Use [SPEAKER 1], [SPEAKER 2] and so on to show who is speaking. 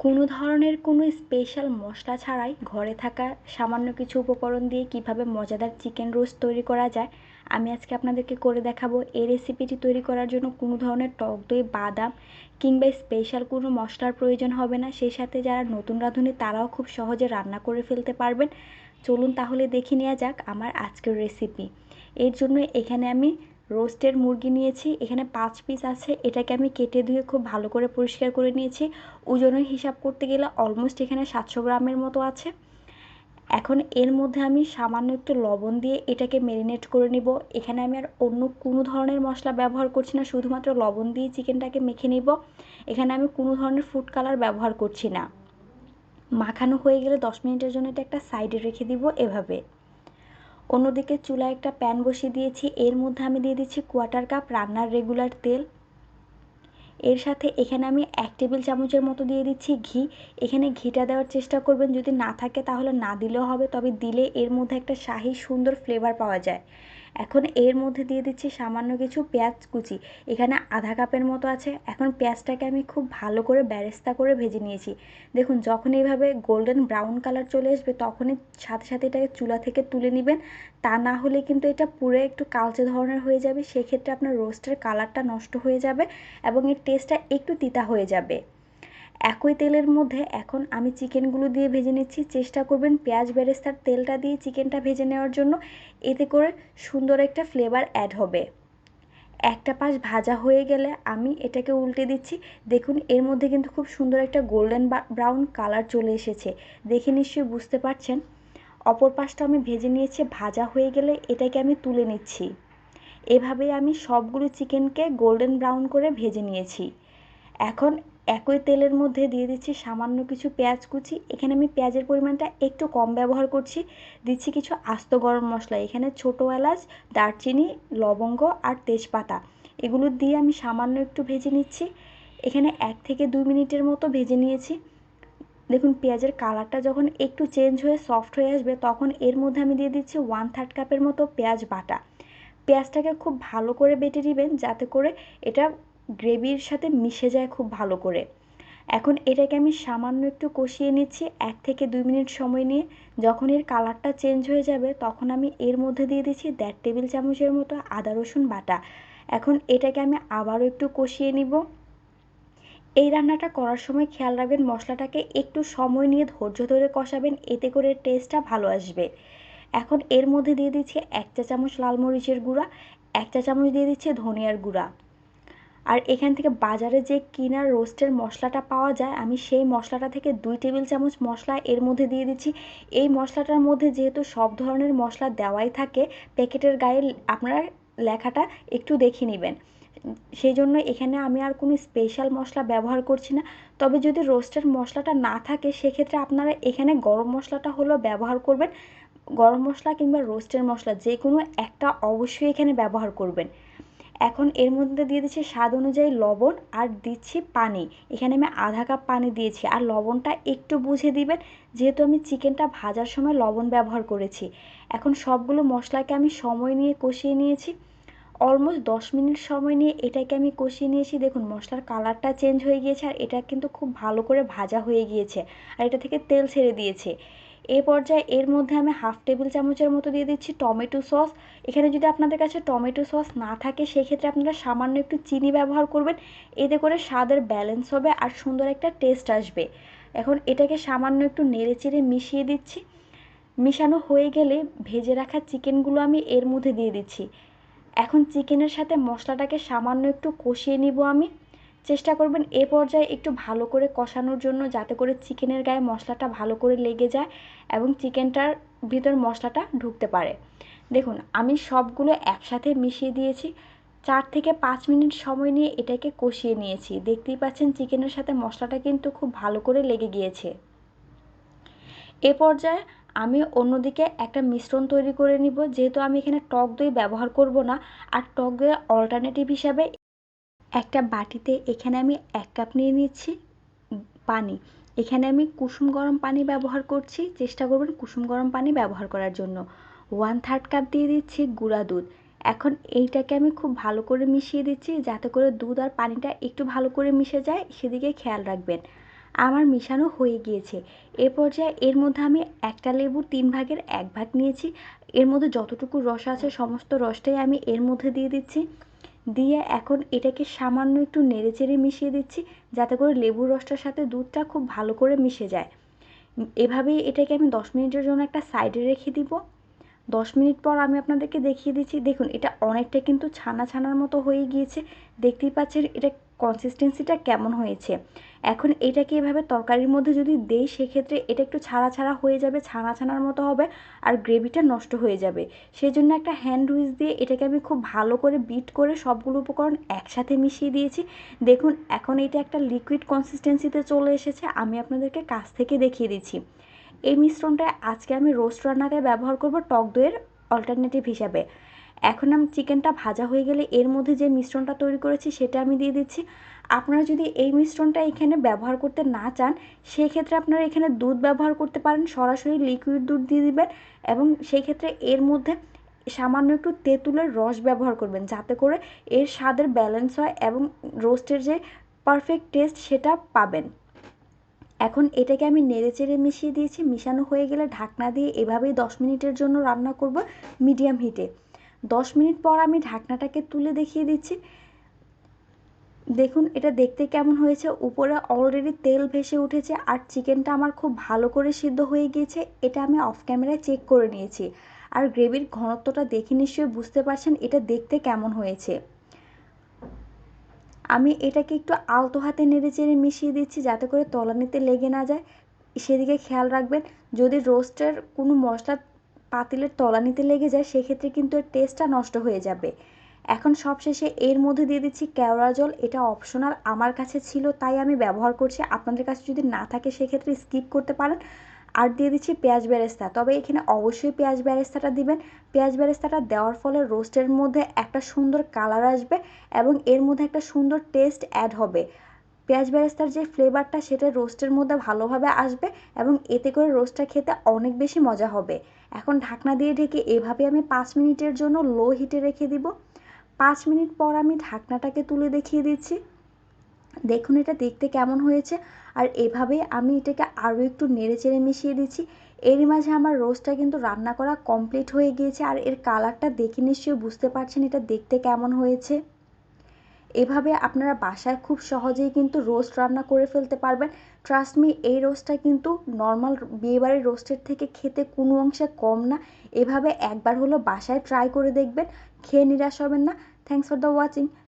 [SPEAKER 1] কোনো ধরনের কোনো স্পেশাল মশলা ছাড়াই ঘরে থাকা সামান্য কিছু উপকরণ দিয়ে কীভাবে মজাদার চিকেন রোস্ট তৈরি করা যায়, আমি আজকে আপনাদেরকে করে দেখাবো। এই রেসিপিটি তৈরি করার জন্য কোনো ধরনের টক দই, বাদাম কিংবা স্পেশাল কোনো মশলার প্রয়োজন হবে না। সেই সাথে যারা নতুন রাঁধুনি, তারাও খুব সহজে রান্না করে ফেলতে পারবেন। চলুন তাহলে দেখে নেওয়া যাক আমার আজকের রেসিপি এর জন্য এখানে আমি রোস্টের মুরগি নিয়েছি। এখানে পাঁচ পিস আছে। এটাকে আমি কেটে ধুয়ে খুব ভালো করে পরিষ্কার করে নিয়েছি। ওজনের হিসাব করতে গেলে অলমোস্ট এখানে সাতশো গ্রামের মতো আছে। এখন এর মধ্যে আমি সামান্য একটু লবণ দিয়ে এটাকে ম্যারিনেট করে নিব। এখানে আমি আর অন্য কোনো ধরনের মশলা ব্যবহার করছি না। শুধুমাত্র লবণ দিয়ে চিকেনটাকে মেখে নিব। এখানে আমি কোনো ধরনের ফুড কালার ব্যবহার করছি না। মাখানো হয়ে গেলে দশ মিনিটের জন্য এটা একটা সাইডে রেখে দিব এভাবে। অন্যদিকে চুলায় একটা প্যান বসিয়ে দিয়েছি। এর মধ্যে আমি দিয়ে দিচ্ছি কোয়াটার কাপ রান্নার রেগুলার তেল। এর সাথে এখানে আমি এক টেবিল চামচের মতো দিয়ে দিচ্ছি ঘি। এখানে ঘিটা দেওয়ার চেষ্টা করবেন। যদি না থাকে তাহলে না দিলেও হবে, তবে দিলে এর মধ্যে একটা শাহি সুন্দর ফ্লেভার পাওয়া যায়। এখন এর মধ্যে দিয়ে দিচ্ছি সামান্য কিছু পেঁয়াজ কুচি। এখানে আধা কাপের মতো আছে। এখন পেঁয়াজটাকে আমি খুব ভালো করে ব্যারেস্তা করে ভেজে নিয়েছি। দেখুন, যখন এইভাবে গোল্ডেন ব্রাউন কালার চলে আসবে, তখনই সাথে সাথে এটাকে চুলা থেকে তুলে নেবেন। তা না হলে কিন্তু এটা পুরো একটু কালচে ধরনের হয়ে যাবে। সেক্ষেত্রে আপনার রোস্টের কালারটা নষ্ট হয়ে যাবে এবং এর টেস্টটা একটু তিতা হয়ে যাবে। একই তেলের মধ্যে এখন আমি চিকেনগুলো দিয়ে ভেজে নিচ্ছি। চেষ্টা করবেন পেঁয়াজ বেরেস্তার তেলটা দিয়ে চিকেনটা ভেজে নেওয়ার জন্য। এতে করে সুন্দর একটা ফ্লেভার অ্যাড হবে। একটা পাশ ভাজা হয়ে গেলে আমি এটাকে উল্টে দিচ্ছি। দেখুন, এর মধ্যে কিন্তু খুব সুন্দর একটা গোল্ডেন ব্রাউন কালার চলে এসেছে। দেখে নিশ্চয়ই বুঝতে পারছেন। অপর পাশটা আমি ভেজে নিয়েছি। ভাজা হয়ে গেলে এটাকে আমি তুলে নিচ্ছি। এভাবেই আমি সবগুলো চিকেনকে গোল্ডেন ব্রাউন করে ভেজে নিয়েছি। এখন একই তেলের মধ্যে দিয়ে দিচ্ছি সামান্য কিছু পেঁয়াজ কুচি। এখানে আমি পেঁয়াজের পরিমাণটা একটু কম ব্যবহার করছি। দিচ্ছি কিছু আস্ত গরম মশলা। এখানে ছোটো এলাচ, দারচিনি, লবঙ্গ আর তেজপাতা। এগুলো দিয়ে আমি সামান্য একটু ভেজে নিচ্ছি। এখানে এক থেকে দুই মিনিটের মতো ভেজে নিয়েছি। দেখুন, পেঁয়াজের কালারটা যখন একটু চেঞ্জ হয়ে সফট হয়ে আসবে, তখন এর মধ্যে আমি দিয়ে দিচ্ছি ওয়ান থার্ড কাপের মতো পেঁয়াজ বাটা। পেঁয়াজটাকে খুব ভালো করে বেটে নেবেন, যাতে করে এটা গ্রেভির সাথে মিশে যায় খুব ভালো করে। এখন এটাকে আমি সামান্য একটু কষিয়ে নিচ্ছি এক থেকে দুই মিনিট সময় নিয়ে। যখন এর কালারটা চেঞ্জ হয়ে যাবে, তখন আমি এর মধ্যে দিয়ে দিচ্ছি দেড় টেবিল চামচের মতো আদা, রসুন বাটা। এখন এটাকে আমি আবারও একটু কষিয়ে নিব। এই রান্নাটা করার সময় খেয়াল রাখবেন, মশলাটাকে একটু সময় নিয়ে ধৈর্য ধরে কষাবেন, এতে করে টেস্টটা ভালো আসবে। এখন এর মধ্যে দিয়ে দিচ্ছি এক চা চামচ লাল মরিচের গুঁড়া, এক চা চামচ দিয়ে দিচ্ছি ধনিয়ার গুঁড়া। আর এখান থেকে বাজারে যে কিনার রোস্টের মশলাটা পাওয়া যায়, আমি সেই মশলাটা থেকে দুই টেবিল চামচ মশলা এর মধ্যে দিয়ে দিচ্ছি। এই মশলাটার মধ্যে যেহেতু সব ধরনের মশলা দেওয়াই থাকে, প্যাকেটের গায়ে আপনারা লেখাটা একটু দেখে নেবেন। সেই জন্য এখানে আমি আর কোনো স্পেশাল মশলা ব্যবহার করছি না। তবে যদি রোস্টের মশলাটা না থাকে, সেক্ষেত্রে আপনারা এখানে গরম মশলাটা হলো ব্যবহার করবেন। গরম মশলা কিংবা রোস্টের মশলা যে কোনো একটা অবশ্যই এখানে ব্যবহার করবেন। এখন এর মধ্যে দিয়ে দিচ্ছি স্বাদ অনুযায়ী লবণ আর দিচ্ছি পানি। এখানে আমি আধা কাপ পানি দিয়েছি। আর লবণটা একটু বুঝে দিবেন, যেহেতু আমি চিকেনটা ভাজার সময় লবণ ব্যবহার করেছি। এখন সবগুলো মশলাকে আমি সময় নিয়ে কষিয়ে নিয়েছি। অলমোস্ট দশ মিনিট সময় নিয়ে এটাকে আমি কষিয়ে নিয়েছি। দেখুন, মশলার কালারটা চেঞ্জ হয়ে গিয়েছে আর এটা কিন্তু খুব ভালো করে ভাজা হয়ে গিয়েছে। আর এটা থেকে তেল ছেড়ে দিয়েছে। এ পর্যায়ে এর মধ্যে আমি হাফ টেবিল চামচের মতো দিয়ে দিচ্ছি টমেটো সস। এখানে যদি আপনাদের কাছে টমেটো সস না থাকে, সেক্ষেত্রে আপনারা সামান্য একটু চিনি ব্যবহার করবেন। এতে করে স্বাদের ব্যালেন্স হবে আর সুন্দর একটা টেস্ট আসবে। এখন এটাকে সামান্য একটু নেড়ে চেড়ে মিশিয়ে দিচ্ছি। মিশানো হয়ে গেলে ভেজে রাখা চিকেনগুলো আমি এর মধ্যে দিয়ে দিচ্ছি। এখন চিকেনের সাথে মশলাটাকে সামান্য একটু কষিয়ে নিব আমি। চেষ্টা করবেন এ পর্যায়ে একটু ভালো করে কষানোর জন্য যাতে করে চিকেনের গায়ে মশলাটা ভালো করে লেগে যায় এবং চিকেনটার ভিতর মশলাটা ঢুকতে পারে। দেখুন, আমি সবগুলো একসাথে মিশিয়ে দিয়েছি। চার থেকে পাঁচ মিনিট সময় নিয়ে এটাকে কষিয়ে নিয়েছি। দেখতেই পাচ্ছেন চিকেনের সাথে মশলাটা কিন্তু খুব ভালো করে লেগে গিয়েছে। এ পর্যায়ে আমি অন্যদিকে একটা মিশ্রণ তৈরি করে নিব। যেহেতু আমি এখানে টক দই ব্যবহার করব না, আর টক দইয়ের অল্টারনেটিভ হিসাবে একটা বাটিতে এখানে আমি এক কাপ নিয়ে নিচ্ছি পানি। এখানে আমি কুসুম গরম পানি ব্যবহার করছি। চেষ্টা করবেন কুসুম গরম পানি ব্যবহার করার জন্য। ওয়ান থার্ড কাপ দিয়ে দিচ্ছি গুঁড়া দুধ। এখন এইটাকে আমি খুব ভালো করে মিশিয়ে দিচ্ছি যাতে করে দুধ আর পানিটা একটু ভালো করে মিশে যায়। সেদিকে খেয়াল রাখবেন। আমার মিশানো হয়ে গিয়েছে। এ পর্যায়ে এর মধ্যে আমি একটা লেবু তিন ভাগের এক ভাগ নিয়েছি। এর মধ্যে যতটুকু রস আছে সমস্ত রসটাই আমি এর মধ্যে দিয়ে দিচ্ছি। দিয়ে এখন এটাকে সামান্য একটু নেড়ে চেড়ে মিশিয়ে দিচ্ছি, যাতে করে লেবুর রসটার সাথে দুধটা খুব ভালো করে মিশে যায়। এভাবেই এটাকে আমি দশ মিনিটের জন্য একটা সাইডে রেখে দিব। দশ মিনিট পর আমি আপনাদেরকে দেখিয়ে দিচ্ছি, দেখুন এটা অনেকটা কিন্তু ছানা ছানার মতো হয়ে গিয়েছে। দেখতেই পাচ্ছেন এটা কনসিস্টেন্সিটা কেমন হয়েছে। এখন এটাকে এভাবে তরকারির মধ্যে যদি দেই, সেক্ষেত্রে এটা একটু ছাড়া ছাড়া হয়ে যাবে, ছানা ছানার মতো হবে আর গ্রেভিটা নষ্ট হয়ে যাবে। সেই জন্য একটা হ্যান্ড উইচ দিয়ে এটাকে আমি খুব ভালো করে বিট করে সবগুলো উপকরণ একসাথে মিশিয়ে দিয়েছি। দেখুন, এখন এটা একটা লিকুইড কনসিস্টেন্সিতে চলে এসেছে, আমি আপনাদেরকে কাছ থেকে দেখিয়ে দিচ্ছি। এই মিশ্রণটা আজকে আমি রোস্ট রান্নাতে ব্যবহার করব টক দইয়ের অল্টারনেটিভ হিসাবে। এখন আমি চিকেনটা ভাজা হয়ে গেলে এর মধ্যে যে মিশ্রণটা তৈরি করেছি সেটা আমি দিয়ে দিচ্ছি। আপনারা যদি এই মিশ্রণটা এখানে ব্যবহার করতে না চান, সেক্ষেত্রে আপনারা এখানে দুধ ব্যবহার করতে পারেন, সরাসরি লিকুইড দুধ দিয়ে দিবেন এবং সেই ক্ষেত্রে এর মধ্যে সামান্য একটু তেঁতুলের রস ব্যবহার করবেন যাতে করে এর স্বাদের ব্যালেন্স হয় এবং রোস্টের যে পারফেক্ট টেস্ট সেটা পাবেন। এখন এটাকে আমি নেড়ে চেড়ে মিশিয়ে দিয়েছি, মিশানো হয়ে গেলে ঢাকনা দিয়ে এভাবেই দশ মিনিটের জন্য রান্না করব মিডিয়াম হিটে দশ মিনিট পর আমি ঢাকনাটাকে তুলে দেখিয়ে দিচ্ছি। দেখুন, এটা দেখতে কেমন হয়েছে? উপরে অলরেডি তেল ভেসে উঠেছে আর চিকেনটা আমার খুব ভালো করে সিদ্ধ হয়ে গিয়েছে। এটা আমি অফ ক্যামেরায় চেক করে নিয়েছি। আর গ্রেভির ঘনত্বটা দেখে নিশ্চয়ই বুঝতে পারছেন এটা দেখতে কেমন হয়েছে। আমি এটাকে একটু আলতো হাতে নেড়ে চেড়ে মিশিয়ে দিচ্ছি যাতে করে তলানিতে লেগে না যায়। সেদিকে খেয়াল রাখবেন, যদি রোস্টের কোনো মশলা পাতিলের তলানিতে লেগে যায়, সেক্ষেত্রে কিন্তু এর টেস্টটা নষ্ট হয়ে যাবে। এখন সবশেষে এর মধ্যে দিয়ে দিচ্ছি কেওড়া জল। এটা অপশনাল আমার কাছে ছিল, তাই আমি ব্যবহার করছি। আপনাদের কাছে যদি না থাকে, সেক্ষেত্রে স্কিপ করতে পারেন। আর দিয়ে দিচ্ছি পেঁয়াজ বেরেস্তা। তবে এখানে অবশ্যই পেঁয়াজ বেরেস্তাটা দিবেন। পেঁয়াজ বেরেস্তাটা দেওয়ার ফলে রোস্টের মধ্যে একটা সুন্দর কালার আসবে এবং এর মধ্যে একটা সুন্দর টেস্ট অ্যাড হবে। পেঁয়াজ বেরেস্তার যে ফ্লেভারটা সেটা রোস্টের মধ্যে ভালোভাবে আসবে এবং এতে করে রোস্টটা খেতে অনেক বেশি মজা হবে। এখন ঢাকনা দিয়ে ঢেকে এভাবে আমি পাঁচ মিনিটের জন্য লো হিটে রেখে দিব। পাঁচ মিনিট পর আমি ঢাকনাটাকে তুলে দেখিয়ে দিচ্ছি। দেখুন এটা দেখতে কেমন হয়েছে। আর এভাবেই আমি এটাকে আরও একটু নেড়ে চেড়ে মিশিয়ে দিচ্ছি। এরই মাঝে আমার রোস্টটা কিন্তু রান্না করা কমপ্লিট হয়ে গিয়েছে। আর এর কালারটা দেখে নিশ্চয়ই বুঝতে পারছেন এটা দেখতে কেমন হয়েছে। এভাবে আপনারা বাসায় খুব সহজেই কিন্তু রোস্ট রান্না করে ফেলতে পারবেন। ট্রাস্ট মি এই রোস্টটা কিন্তু নর্মাল বিয়েবাড়ির রোস্টের থেকে খেতে কোনো অংশে কম না। এভাবে একবার হলো বাসায় ট্রাই করে দেখবেন, খেয়ে নিরাশ হবেন না। Thanks for the watching